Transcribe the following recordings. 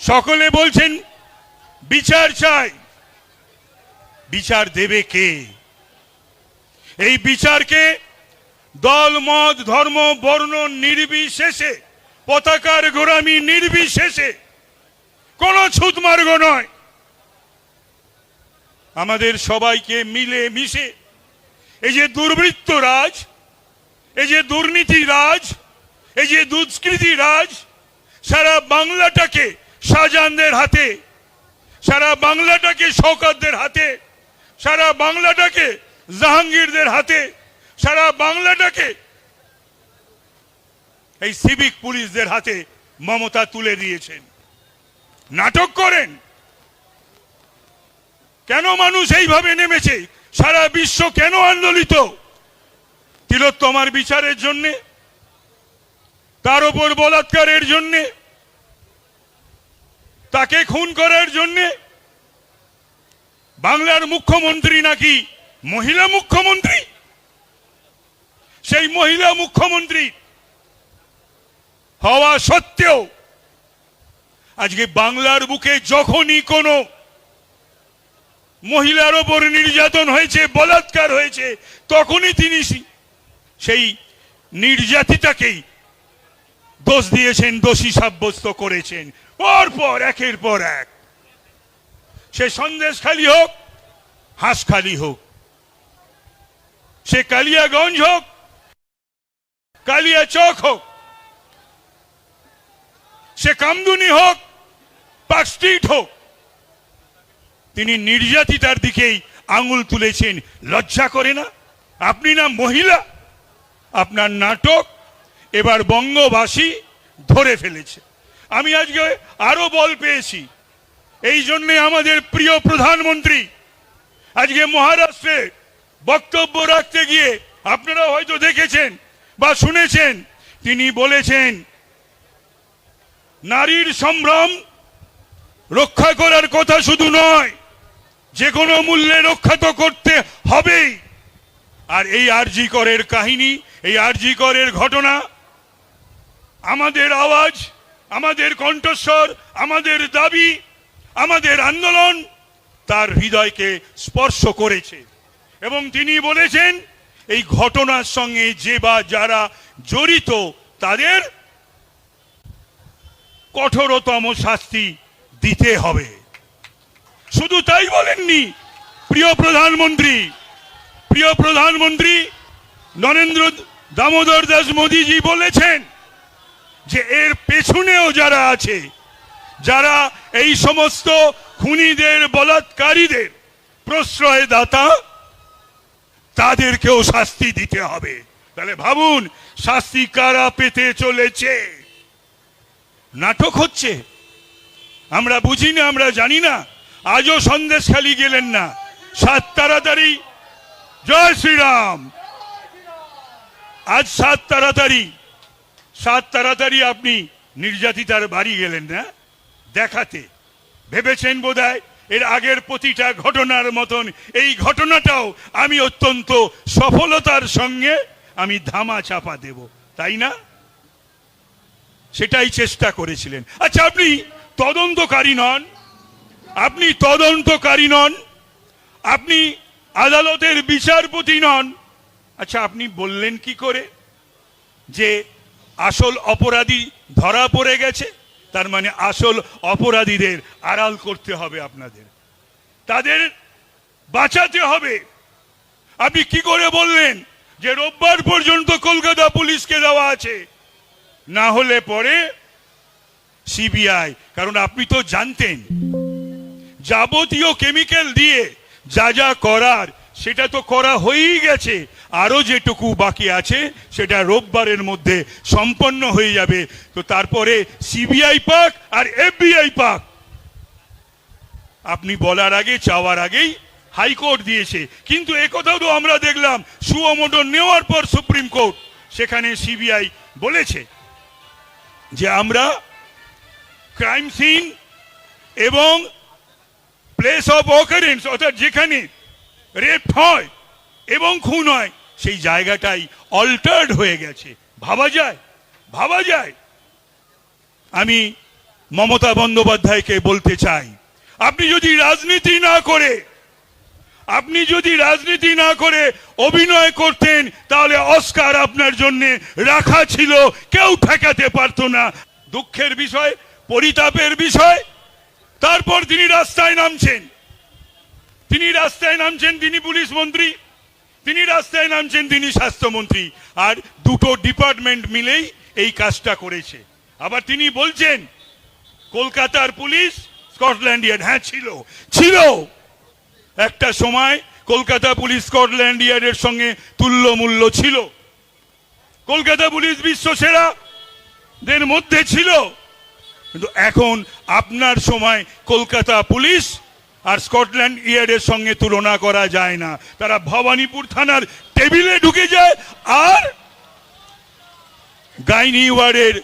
সকলে বলছেন, বিচার চাই। বিচার দেবে কে? এই বিচারকে দল, মত, ধর্ম, বর্ণ নির্বিশেষে, পতাকার গোড়ামি নির্বিশেষে কোন ছুতমার্গ নয়। আমাদের সবাইকে মিলে মিশে এই যে দুর্বৃত্ত রাজ, এই যে দুর্নীতি রাজ, এই যে দুষ্কৃতি রাজ, সারা বাংলাটাকে শাহজাহানদের হাতে, সারা বাংলাটাকে শওকতদের হাতে, সারা বাংলাটাকে জাহাঙ্গীরদের হাতে, সারা বাংলাটাকে এই সিভিক পুলিশদের হাতে মমতা তুলে দিয়েছেন। নাটক করেন। কেন মানুষ এইভাবে নেমেছে? সারা বিশ্ব কেন আন্দোলিত? তিলোত্তমার বিচারের জন্যে, তার উপর বলাৎকারের জন্য তাকে খুন করার জন্য বাংলার মুখ্যমন্ত্রী নাকি মহিলা মুখ্যমন্ত্রী? সেই মহিলা মুখ্যমন্ত্রী হওয়া সত্ত্বেও আজকে বাংলার বুকে যখনই কোনো মহিলার ওপর নির্যাতন হয়েছে, বলাৎকার হয়েছে, তখনই তিনি সেই নির্যাতিতাকেই দোষ দিয়েছেন, দোষী সাব্যস্ত করেছেন। পর পর একের পর এক। সে সন্দেশখালী হোক, হাঁসখালি হোক, সে কালিয়াগঞ্জ হোক কালিয়া চক হোক, সে কামদুনি হোক, পার্ক স্ট্রিট হোক, তিনি নির্যাতিতার দিকেই আঙুল তুলেছেন। লজ্জা করে না? আপনি না মহিলা? আপনার নাটক এবার বঙ্গবাসী ধরে ফেলেছে। আমি আজকে আরও বল পেয়েছি। এই জন্যে আমাদের প্রিয় প্রধানমন্ত্রী আজকে মহারাষ্ট্রে বক্তব্য রাখতে গিয়ে আপনারা হয়তো দেখেছেন বা শুনেছেন, তিনি বলেছেন, নারীর সম্ভ্রম রক্ষা করার কথা শুধু নয় যে কোনো মূল্যে রক্ষা তো করতে হবেই। আর এই আরজি করের কাহিনী, এই আরজি করের ঘটনা, আমাদের আওয়াজ আমাদের কণ্ঠস্বর, আমাদের দাবি, আমাদের আন্দোলন তার হৃদয়কে স্পর্শ করেছে। এবং তিনি বলেছেন, এই ঘটনার সঙ্গে যে বা যারা জড়িত, তাদের কঠোরতম শাস্তি দিতে হবে। শুধু তাই বলেননি, প্রিয় প্রধানমন্ত্রী প্রিয় প্রধানমন্ত্রী নরেন্দ্র দামোদর দাস মোদীজি বলেছেন যে এর পেছনেও যারা আছে, যারা এই সমস্ত খুনিদের, বলাৎকারীদের প্রশ্রয় দাতা তাদেরকেও শাস্তি দিতে হবে। তাহলে ভাবুন, শাস্তি কারা পেতে চলেছে? নাটক হচ্ছে। আমরা বুঝি না, আমরা জানি না। আজও সন্দেশ খালি গেলেন না। সাত তাড়াতাড়ি। জয় শ্রীরাম। আজ সাত তাড়াতাড়ি। সাত তাড়াতাড়ি আপনি নির্যাতিতার বাড়ি গেলেন না দেখাতে। ভেবেছেন বোধহয় এর আগের প্রতিটা ঘটনার মতন এই ঘটনাটাও আমি অত্যন্ত সফলতার সঙ্গে আমি ধামা চাপা দেব, তাই না? সেটাই চেষ্টা করেছিলেন। আচ্ছা আপনি তদন্তকারী নন, আপনি তদন্তকারী নন, আপনি আদালতের বিচারপতি নন। আচ্ছা আপনি বললেন কি করে যে আসল অপরাধী ধরা পড়ে গেছে, তার মানে আসল অপরাধীদের আড়াল করতে হবে আপনাদের। তাদের বাঁচাতে হবে। আপনি কি করে বললেন যে রোববার পর্যন্ত কলকাতা পুলিশকে দেওয়া আছে? না হলে পরে সিবিআই, কারণ আপনি তো জানতেন। যাবতীয় কেমিক্যাল দিয়ে যা যা করার, সেটা তো করা হয়েই গেছে। আরও যেটুকু বাকি আছে, সেটা রোববারের মধ্যে সম্পন্ন হয়ে যাবে। তো তারপরে সিবিআই পাক আর এফবিআই পাক। আপনি বলার আগে, চাওয়ার আগেই হাইকোর্ট দিয়েছে। কিন্তু একথাও তো আমরা দেখলাম সুঅমোটর নেওয়ার পর সুপ্রিম কোর্ট সেখানে সিবিআই বলেছে যে আমরা ক্রাইম সিন এবং প্লেস অফ অকারেন্স, অর্থাৎ যেখানে রেপ হয় এবং খুন হয় সেই জায়গাটাই অল্টার্ড হয়ে গেছে। ভাবা যায়? ভাবা যায়? আমি মমতা বন্দ্যোপাধ্যায়কে বলতে চাই, আপনি যদি রাজনীতি না করে, আপনি যদি রাজনীতি না করে অভিনয় করতেন, তাহলে অস্কার আপনার জন্য রাখা ছিল, কেউ ঠেকাতে পারতো না। দুঃখের বিষয়, পরিতাপের বিষয়, তারপর তিনি রাস্তায় নামছেন। তিনি রাস্তায় নামছেন, তিনি পুলিশ মন্ত্রী। তিনি রাস্তায় নামছেন, তিনি স্বাস্থ্যমন্ত্রী। আর দুটো ডিপার্টমেন্ট মিলেই এই কাজটা করেছে। আবার তিনি বলছেন, কলকাতার পুলিশ স্কটল্যান্ড ইয়ার্ড হ্যাঁ ছিল। ছিল। একটা সময় কলকাতা পুলিশ স্কটল্যান্ড ইয়ার্ডের সঙ্গে তুল্য মূল্য ছিল। কলকাতা পুলিশ বিশ্ব সেরা দের মধ্যে ছিল। কিন্তু এখন আপনার সময় কলকাতা পুলিশ আর স্কটল্যান্ড ইয়ার্ডের সঙ্গে তুলনা করা যায় না। তারা ভবানীপুর থানার টেবিলে ঢুকে যায় আর গাইনি ওয়ার্ডের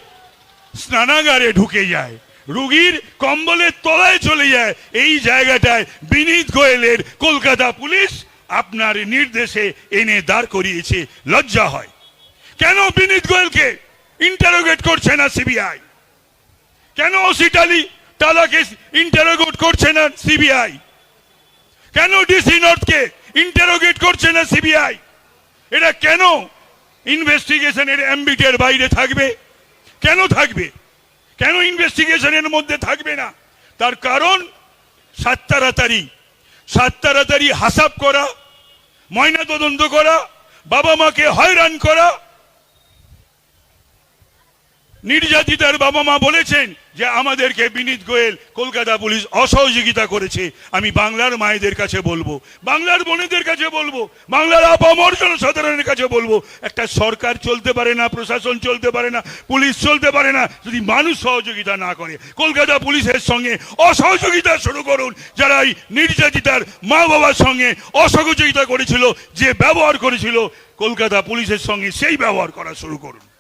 স্নানাগারে ঢুকে যায়। রুগীর কম্বলের তলায় চলে যায়। এই জায়গাটায় বিনীত গোয়েলের কলকাতা পুলিশ আপনার নির্দেশে এনে দাঁড় করিয়েছে। লজ্জা হয়। কেন বিনীত গোয়েলকে ইন্টারোগেট করছে না সিবিআই? কেন ওসিটালি টালাকে ইন্টারোগেট করছে না সিবিআই কেন ডিসি নর্থকে ইন্টারোগেট করছে না সিবিআই এটা কেন ইনভেস্টিগেশনের অ্যাম্বিটের বাইরে থাকবে? কেন থাকবে? কেন ইনভেস্টিগেশনের মধ্যে থাকবে না? তার কারণ সাত তাড়াতাড়ি। সাত তাড়াতাড়ি হাসাব করা ময়না তদন্ত করা, বাবা মাকে হয়রান করা নির্যাতিতার বাবা মা বলেছেন যে আমাদেরকে বিনীত গোয়েল কলকাতা পুলিশ অসহযোগিতা করেছে। আমি বাংলার মায়েদের কাছে বলব, বাংলার বোনেদের কাছে বলব, বাংলার আপামর জনসাধারণের কাছে বলব, একটা সরকার চলতে পারে না, প্রশাসন চলতে পারে না, পুলিশ চলতে পারে না, যদি মানুষ সহযোগিতা না করে, কলকাতা পুলিশের সঙ্গে অসহযোগিতা শুরু করুন, যারা এই নির্যাতিতার মা বাবার সঙ্গে অসহযোগিতা করেছিল, যে ব্যবহার করেছিল, কলকাতা পুলিশের সঙ্গে সেই ব্যবহার করা শুরু করুন।